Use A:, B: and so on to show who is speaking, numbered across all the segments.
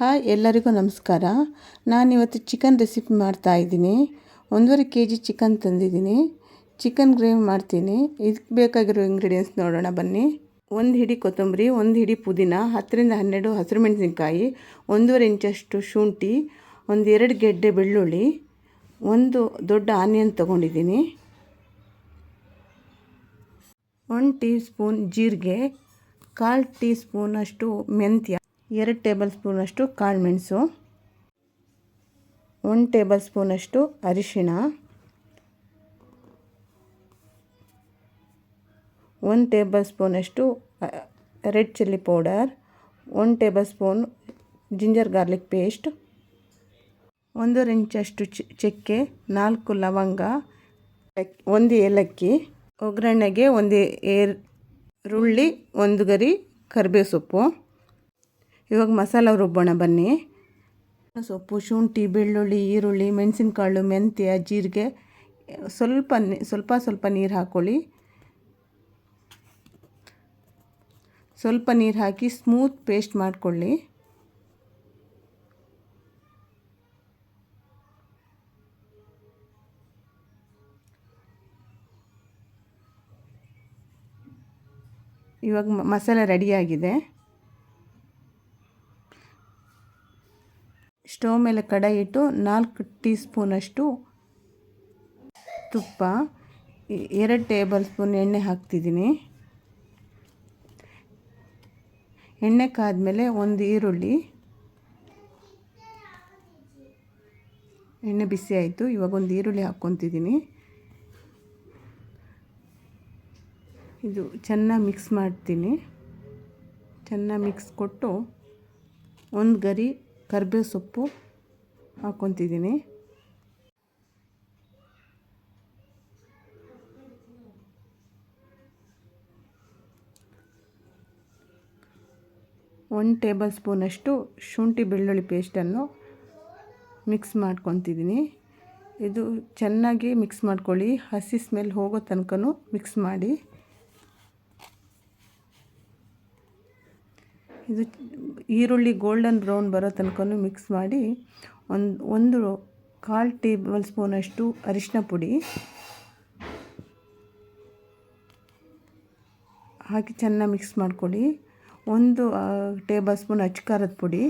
A: Hi, ಎಲ್ಲರಿಗೂ ನಮಸ್ಕಾರ. ನಾನಿವತ್ತು ಚಿಕನ್ ರೆಸಿಪಿ ಮಾಡ್ತಾ ಇದ್ದೀನಿ. ಒಂದೂವರೆ ಕೆ ಜಿ ಚಿಕನ್ ತಂದಿದ್ದೀನಿ. ಚಿಕನ್ ಗ್ರೇವಿ ಮಾಡ್ತೀನಿ. ಇದಕ್ಕೆ ಬೇಕಾಗಿರೋ ಇಂಗ್ರೀಡಿಯೆಂಟ್ಸ್ ನೋಡೋಣ ಬನ್ನಿ. ಒಂದು ಹಿಡಿ ಕೊತ್ತಂಬರಿ, ಒಂದು ಹಿಡಿ ಪುದೀನ, ಹತ್ತರಿಂದ ಹನ್ನೆರಡು ಹಸಿರು ಮೆಣಸಿನ್ಕಾಯಿ, ಒಂದೂವರೆ ಇಂಚಷ್ಟು ಶುಂಠಿ, ಒಂದು ಎರಡು ಗೆಡ್ಡೆ ಬೆಳ್ಳುಳ್ಳಿ, ಒಂದು ದೊಡ್ಡ ಆನಿಯನ್ ತೊಗೊಂಡಿದ್ದೀನಿ. ಒಂದು ಟೀ ಸ್ಪೂನ್ ಜೀರಿಗೆ, ಕಾಲು ಟೀ ಸ್ಪೂನಷ್ಟು ಮೆಂತ್ಯ. ಎರಡು ಟೇಬಲ್ ಸ್ಪೂನಷ್ಟು ಕಾಳುಮೆಣಸು ಒಂದು ಟೇಬಲ್ ಸ್ಪೂನಷ್ಟು ಅರಿಶಿಣ, ಒಂದು ಟೇಬಲ್ ಸ್ಪೂನಷ್ಟು ರೆಡ್ ಚಿಲ್ಲಿ ಪೌಡರ್, ಒಂದು table spoon ginger garlic paste, ಒಂದೂವರೆ ಇಂಚಷ್ಟು ಚಕ್ಕೆ, ನಾಲ್ಕು ಲವಂಗ ಒಂದು ಏಲಕ್ಕಿ, ಒಗ್ಗರಣೆಗೆ ಒಂದು ಏರ್, ರುಳ್ಳಿ, ಒಂದು ಗರಿ ಕರಿಬೇವು ಸೊಪ್ಪು. ಇವಾಗ ಮಸಾಲ ರುಬ್ಬೋಣ ಬನ್ನಿ. ಸೊಪ್ಪು, ಶುಂಠಿ, ಬೆಳ್ಳುಳ್ಳಿ, ಈರುಳ್ಳಿ, ಮೆಣಸಿನಕಾಳು, ಮೆಂತ್ಯ, ಜೀರಿಗೆ, ಸ್ವಲ್ಪ ಸ್ವಲ್ಪ ಸ್ವಲ್ಪ ನೀರು ಹಾಕ್ಕೊಳ್ಳಿ ಸ್ವಲ್ಪ ನೀರು ಹಾಕಿ ಸ್ಮೂತ್ ಪೇಸ್ಟ್ ಮಾಡಿಕೊಳ್ಳಿ. ಇವಾಗ ಮಸಾಲೆ ರೆಡಿಯಾಗಿದೆ ಸ್ಟವ್ ಮೇಲೆ ಕಡಾಯಿ ಇಟ್ಟು ನಾಲ್ಕು ಟೀ ಸ್ಪೂನಷ್ಟು ತುಪ್ಪ, ಎರಡು ಟೇಬಲ್ ಸ್ಪೂನ್ ಎಣ್ಣೆ ಹಾಕ್ತಿದ್ದೀನಿ. ಎಣ್ಣೆ ಕಾದ್ಮೇಲೆ ಒಂದು ಈರುಳ್ಳಿ, ಎಣ್ಣೆ ಬಿಸಿ ಆಯಿತು, ಇವಾಗ ಒಂದು ಈರುಳ್ಳಿ ಹಾಕ್ಕೊತಿದ್ದೀನಿ. ಇದು ಚೆನ್ನಾಗಿ ಮಿಕ್ಸ್ ಮಾಡ್ತೀನಿ. ಚೆನ್ನಾಗಿ ಮಿಕ್ಸ್ ಕೊಟ್ಟು ಒಂದು ಗರಿ ಕರಿಬೇವು ಸೊಪ್ಪು ಹಾಕ್ಕೊತಿದ್ದೀನಿ. ಒನ್ ಟೇಬಲ್ ಸ್ಪೂನಷ್ಟು ಶುಂಠಿ ಬೆಳ್ಳುಳ್ಳಿ ಪೇಸ್ಟನ್ನು ಮಿಕ್ಸ್ ಮಾಡ್ಕೊತಿದ್ದೀನಿ. ಇದು ಚೆನ್ನಾಗಿ ಮಿಕ್ಸ್ ಮಾಡ್ಕೊಳ್ಳಿ. ಹಸಿ ಸ್ಮೆಲ್ ಹೋಗೋ ತನಕ ಮಿಕ್ಸ್ ಮಾಡಿ. ಇದು ಈರುಳ್ಳಿ ಗೋಲ್ಡನ್ ಬ್ರೌನ್ ಬರೋ ತನಕ ಮಿಕ್ಸ್ ಮಾಡಿ ಒಂದು ಒಂದು ಕಾಲು ಟೇಬಲ್ ಸ್ಪೂನಷ್ಟು ಅರಿಶಿನ ಪುಡಿ ಹಾಕಿ ಚೆನ್ನಾಗಿ ಮಿಕ್ಸ್ ಮಾಡ್ಕೊಳ್ಳಿ. ಒಂದು ಟೇಬಲ್ ಸ್ಪೂನ್ ಅಚ್ಕಾರದ ಪುಡಿ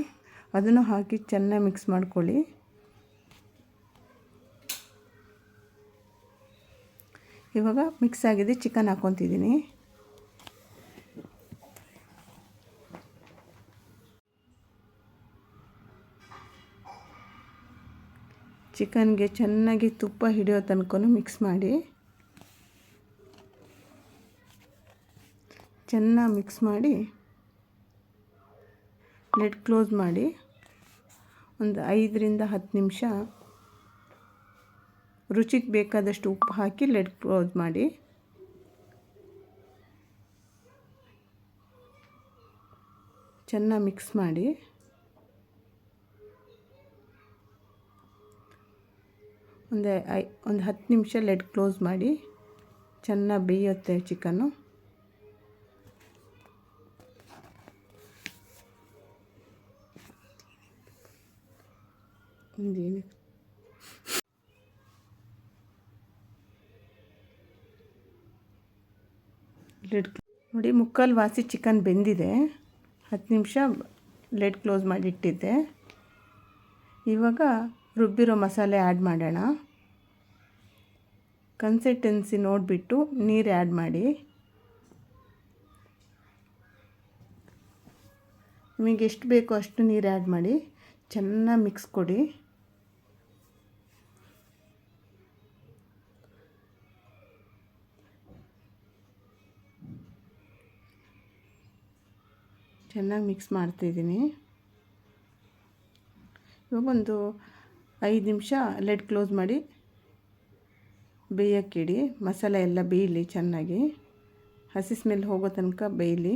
A: ಅದನ್ನು ಹಾಕಿ ಚೆನ್ನಾಗಿ ಮಿಕ್ಸ್ ಮಾಡ್ಕೊಳ್ಳಿ. ಇವಾಗ ಮಿಕ್ಸ್ ಆಗಿದೆ ಚಿಕನ್ ಹಾಕ್ಕೊತಿದ್ದೀನಿ. ಚಿಕನ್ಗೆ ಚೆನ್ನಾಗಿ ತುಪ್ಪ ಹಿಡಿಯೋ ತನಕ ಮಿಕ್ಸ್ ಮಾಡಿ ಚೆನ್ನಾಗಿ ಮಿಕ್ಸ್ ಮಾಡಿ ಲೆಡ್ ಕ್ಲೋಸ್ ಮಾಡಿ ಒಂದು ಐದರಿಂದ ಹತ್ತು ನಿಮಿಷ ರುಚಿಗೆ ಬೇಕಾದಷ್ಟು ಉಪ್ಪು ಹಾಕಿ ಲೆಡ್ ಕ್ಲೋಸ್ ಮಾಡಿ. ಚೆನ್ನಾಗಿ ಮಿಕ್ಸ್ ಮಾಡಿ. ಒಂದು ಐ, ಒಂದು ಹತ್ತು ನಿಮಿಷ ಲೆಡ್ ಕ್ಲೋಸ್ ಮಾಡಿ ಚೆನ್ನಾಗಿ ಬೇಯುತ್ತೆ ಚಿಕನ್ನು. ಲೆಡ್ ನೋಡಿ ಮುಕ್ಕಾಲು ವಾಸಿ ಚಿಕನ್ ಬೆಂದಿದೆ. ಹತ್ತು ನಿಮಿಷ ಲೆಡ್ ಕ್ಲೋಸ್ ಮಾಡಿಟ್ಟಿದ್ದೆ ಇವಾಗ ರುಬ್ಬಿರೋ ಮಸಾಲೆ ಆ್ಯಡ್ ಮಾಡೋಣ. ಕನ್ಸಿಸ್ಟೆನ್ಸಿ ನೋಡಿಬಿಟ್ಟು ನೀರು ಆ್ಯಡ್ ಮಾಡಿ. ನಿಮಗೆ ಎಷ್ಟು ಬೇಕೋ ಅಷ್ಟು ನೀರು ಆ್ಯಡ್ ಮಾಡಿ. ಚೆನ್ನಾಗಿ ಮಿಕ್ಸ್ ಕೊಡಿ. ಚೆನ್ನಾಗಿ ಮಿಕ್ಸ್ ಮಾಡ್ತಿದ್ದೀನಿ. ಇವಾಗೊಂದು ಐದು ನಿಮಿಷ ಲೆಡ್ ಕ್ಲೋಸ್ ಮಾಡಿ ಬೇಯಕ್ಕಿಡಿ ಮಸಾಲೆ ಎಲ್ಲ ಬೇಯಲಿ ಚೆನ್ನಾಗಿ. ಹಸಿ ಸ್ಮೆಲ್ ಹೋಗೋ ತನಕ ಬೇಯಲಿ.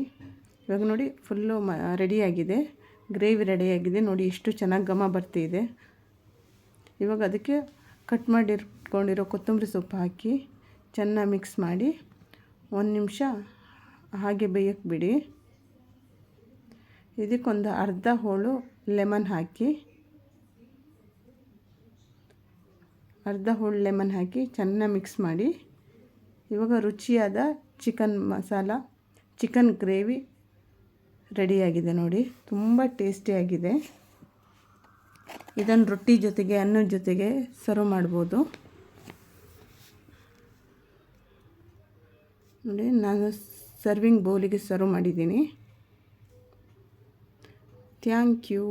A: ಇವಾಗ ನೋಡಿ ಫುಲ್ಲು ಮ, ರೆಡಿಯಾಗಿದೆ. ಗ್ರೇವಿ ರೆಡಿಯಾಗಿದೆ. ನೋಡಿ ಎಷ್ಟು ಚೆನ್ನಾಗಿ ಘಮ ಬರ್ತಿದೆ. ಇವಾಗ ಅದಕ್ಕೆ ಕಟ್ ಮಾಡಿರ್ಕೊಂಡಿರೋ ಕೊತ್ತಂಬರಿ ಸೊಪ್ಪು ಹಾಕಿ ಚೆನ್ನಾಗಿ ಮಿಕ್ಸ್ ಮಾಡಿ ಒಂದು ನಿಮಿಷ ಹಾಗೆ ಬೇಯಕ್ಕೆ ಬಿಡಿ. ಇದಕ್ಕೊಂದು ಅರ್ಧ ಹೋಳು ಲೆಮನ್ ಹಾಕಿ ಅರ್ಧ ಹೋಳು ಲೆಮನ್ ಹಾಕಿ ಚೆನ್ನಾಗಿ ಮಿಕ್ಸ್ ಮಾಡಿ. ಇವಾಗ ರುಚಿಯಾದ ಚಿಕನ್ ಮಸಾಲ ಚಿಕನ್ ಗ್ರೇವಿ ರೆಡಿಯಾಗಿದೆ ನೋಡಿ. ತುಂಬ ಟೇಸ್ಟಿಯಾಗಿದೆ ಇದನ್ನು ರೊಟ್ಟಿ ಜೊತೆಗೆ, ಅನ್ನದ ಜೊತೆಗೆ ಸರ್ವ್ ಮಾಡ್ಬೋದು. ನೋಡಿ, ನಾನು ಸರ್ವಿಂಗ್ ಬೌಲಿಗೆ ಸರ್ವ್ ಮಾಡಿದ್ದೀನಿ. Thank you